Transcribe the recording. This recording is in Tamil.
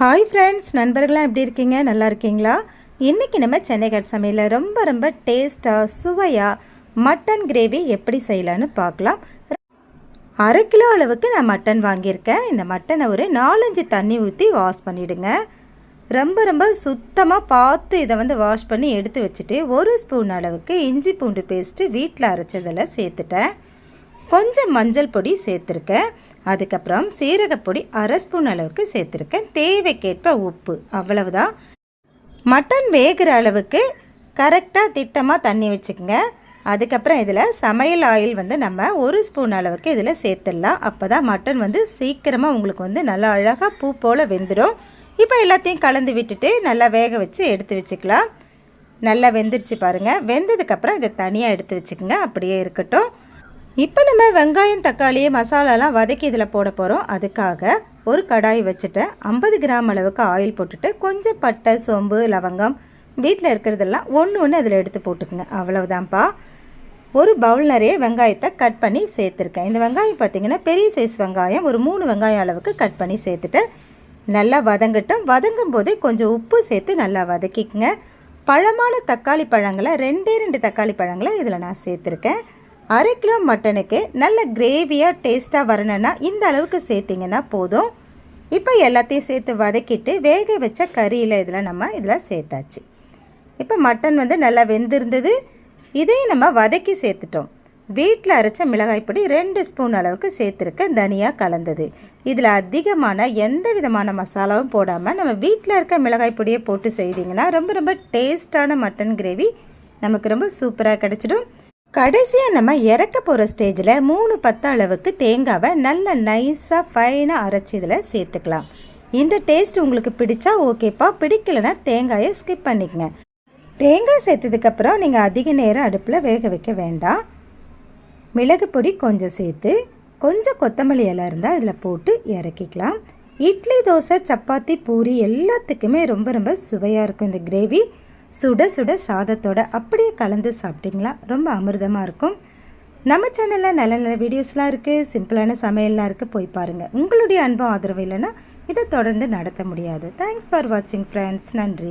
ஹாய் ஃப்ரெண்ட்ஸ் நண்பர்களாக எப்படி இருக்கீங்க? நல்லா இருக்கீங்களா? இன்றைக்கி நம்ம சென்னை கட் சமையலில் ரொம்ப ரொம்ப டேஸ்ட்டாக சுவையாக மட்டன் கிரேவி எப்படி செய்யலான்னு பார்க்கலாம். அரை கிலோ அளவுக்கு நான் மட்டன் வாங்கியிருக்கேன். இந்த மட்டனை ஒரு நாலஞ்சு தண்ணி ஊற்றி வாஷ் பண்ணிவிடுங்க ரொம்ப ரொம்ப சுத்தமாக பார்த்து இதை வந்து வாஷ் பண்ணி எடுத்து வச்சுட்டு ஒரு ஸ்பூன் அளவுக்கு இஞ்சி பூண்டு பேஸ்ட்டு வீட்டில் அரைச்சதில் சேர்த்துட்டேன். கொஞ்சம் மஞ்சள் பொடி சேர்த்துருக்கேன். அதுக்கப்புறம் சீரகப்பொடி அரை ஸ்பூன் அளவுக்கு சேர்த்துருக்கேன். தேவைக்கேற்ப உப்பு அவ்வளவுதான். மட்டன் வேகிற அளவுக்கு கரெக்டாக திட்டமாக தண்ணி வச்சுக்கோங்க. அதுக்கப்புறம் இதில் சமையல் ஆயில் வந்து நம்ம ஒரு ஸ்பூன் அளவுக்கு இதில் சேர்த்துடலாம். அப்போ தான் மட்டன் வந்து சீக்கிரமாக உங்களுக்கு வந்து நல்லா அழகாக பூ போல் வெந்துடும் இப்போ எல்லாத்தையும் கலந்து விட்டுட்டு நல்லா வேக வச்சு எடுத்து வச்சுக்கலாம். நல்லா வெந்துருச்சு பாருங்கள் வெந்ததுக்கப்புறம் இதை தனியாக எடுத்து வச்சுக்கோங்க. அப்படியே இருக்கட்டும். இப்போ நம்ம வெங்காயம் தக்காளி மசாலாலாம் வதக்கி இதில் போட போகிறோம். அதுக்காக ஒரு கடாய் வச்சுட்டு ஐம்பது கிராம் அளவுக்கு ஆயில் போட்டுட்டு கொஞ்சம் பட்டை சோம்பு லவங்கம் வீட்டில் இருக்கிறதெல்லாம் ஒன்று ஒன்று அதில் எடுத்து போட்டுக்குங்க. அவ்வளவுதான்ப்பா. ஒரு பவுல் நிறைய வெங்காயத்தை கட் பண்ணி சேர்த்துருக்கேன். இந்த வெங்காயம் பார்த்திங்கன்னா பெரிய சைஸ் வெங்காயம். ஒரு மூணு வெங்காயம் அளவுக்கு கட் பண்ணி சேர்த்துட்டு நல்லா வதங்கட்டும். வதங்கும் போதே கொஞ்சம் உப்பு சேர்த்து நல்லா வதக்கிக்குங்க. பழமான தக்காளி பழங்களை ரெண்டே ரெண்டு தக்காளி பழங்களை இதில் நான் சேர்த்துருக்கேன். அரை கிலோ மட்டனுக்கு நல்ல கிரேவியாக டேஸ்ட்டாக வரணும்னா இந்த அளவுக்கு சேர்த்திங்கன்னா போதும். இப்போ எல்லாத்தையும் சேர்த்து வதக்கிட்டு வேக வச்ச கறியில் இதில் நம்ம இதில் சேர்த்தாச்சு. இப்போ மட்டன் வந்து நல்லா வெந்திருந்தது. இதையும் நம்ம வதக்கி சேர்த்துட்டோம். வீட்டில் அரைச்ச மிளகாய்ப்பொடி ரெண்டு ஸ்பூன் அளவுக்கு சேர்த்துருக்க தனியாக கலந்தது. இதில் அதிகமான எந்த விதமான மசாலாவும் போடாமல் நம்ம வீட்டில் இருக்க மிளகாய் பொடியை போட்டு செய்திங்கன்னா ரொம்ப ரொம்ப டேஸ்ட்டான மட்டன் கிரேவி நமக்கு ரொம்ப சூப்பராக கிடச்சிடும். கடைசியாக நம்ம இறக்க போகிற ஸ்டேஜில் மூணு பத்து அளவுக்கு தேங்காவை நல்ல நைஸாக ஃபைனாக அரைச்சி இதில் சேர்த்துக்கலாம். இந்த டேஸ்ட் உங்களுக்கு பிடிச்சா ஓகேப்பா பிடிக்கலைன்னா தேங்காயை ஸ்கிப் பண்ணிக்கங்க. தேங்காய் சேர்த்ததுக்கப்புறம் நீங்கள் அதிக நேரம் அடுப்பில் வேக வைக்க வேண்டாம். மிளகு பொடி கொஞ்சம் சேர்த்து கொஞ்சம் கொத்தமல்லி இலை இருந்தால் இதில் போட்டு இறக்கிக்கலாம். இட்லி தோசை சப்பாத்தி பூரி எல்லாத்துக்குமே ரொம்ப ரொம்ப சுவையாக இருக்கும் இந்த கிரேவி சுட சுட சாதத்தோட அப்படியே கலந்து சாப்பிட்டிங்களா? ரொம்ப அமிர்தமாக இருக்கும். நம்ம சேனலில் நல்ல நல்ல வீடியோஸ்லாம் இருக்குது சிம்பிளான சமையல்லாம் இருக்குது போய் பாருங்கள் உங்களுடைய அன்பும் ஆதரவு இல்லைன்னா இதை தொடர்ந்து நடத்த முடியாது. தேங்க்ஸ் ஃபார் வாட்சிங் ஃப்ரெண்ட்ஸ் நன்றி.